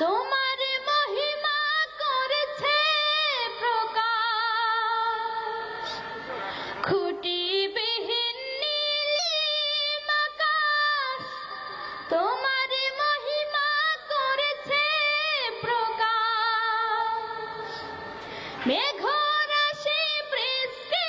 তোমার মহিমা করেছে প্রকাশ। খুঁটি তোমার মহিমা মেঘরাশি বৃষ্টি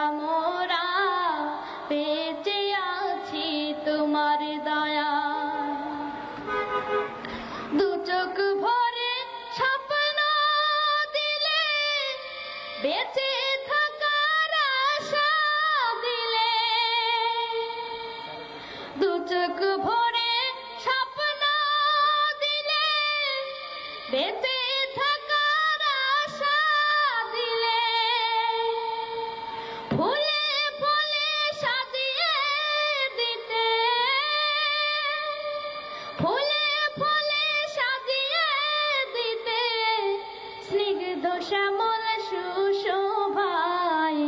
চোখ ভরে স্বপ্ন দিলে, বেঁচে থাকার আশা দিলে। ফুলে ফুলে সাজিয়ে দিতে, ফুলে ফুলে সাজিয়ে দিতে, স্নিগ্ধ শ্যামল সুশোভাই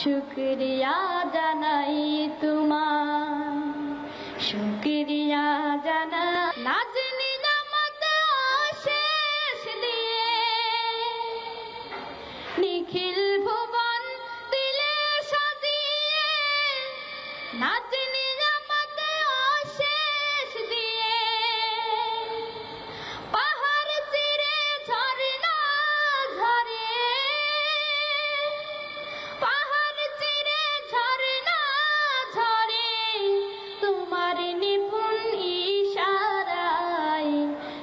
শুক্রিয়া জানাই তোমার। শুক্রিয়া জানা নাজনি শেষ দিয়ে নিখিল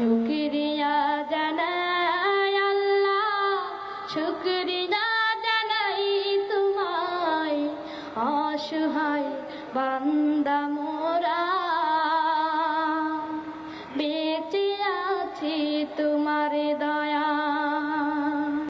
শুক্রিয়া জানাই আল্লাহ। শুক্রিয়া জানাই তোমায়। অসহায় বান্দা মোরা